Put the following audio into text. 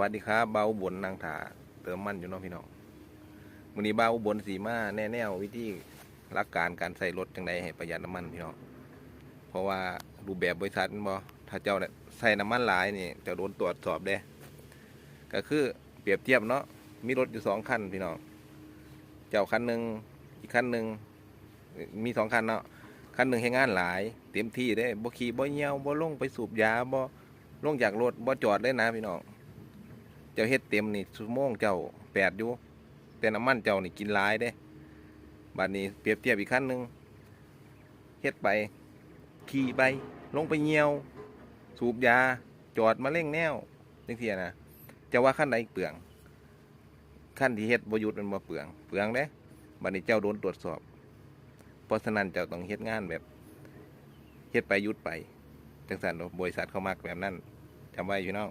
วัสดีครับเบาอุบลนางถาเติมมันอยู่เนาะพี่น้องวันนี้เบาอุบลสีมาแน่แนววิธีหลักการการใส่รถจังไดให้ประหยัดน้ำมันพี่น้องเพราะว่ารูปแบบบริษัทบอถ้าเจ้าเนี่ยใส่น้ำมันหลายนี่จะโดนตรวจสอบเด้ก็คือเปรียบเทียบเนาะมีรถอยู่สองคันพี่น้องเจ้าคันหนึ่งอีกคันหนึ่งมีสองคันเนาะคันหนึ่งให้งานหลาย เต็มที่ได้บ่ขี่บ่เหี่ยวบ่ลงไปสูบยาบ่ลงจากรถบ่จอดเลยนะพี่น้อง เจ้าเฮ็ดเต็มนี่ชั่วโมงเจ้าแปดอยู่แต่น้ำมันเจ้านี่กินหลายเด้บัดนี้เปรียบเทียบอีกขั้นหนึ่งเฮ็ดไป ขี่ไป ลงไปเหี่ยว สูบยา จอดมาเร่งแนวจังซี่นะจะว่าขั้นใดเปลืองขั้นที่เฮ็ดบ่หยุดมันบ่เปลือง เปลืองเด้บัดนี้เจ้าโดนตรวจสอบ เพราะฉะนั้นเจ้าต้องเฮ็ดงานแบบเฮ็ดไปยุดไปจังซั่นบริษัทเขามักแบบนั้นจำไว้พี่เน้อง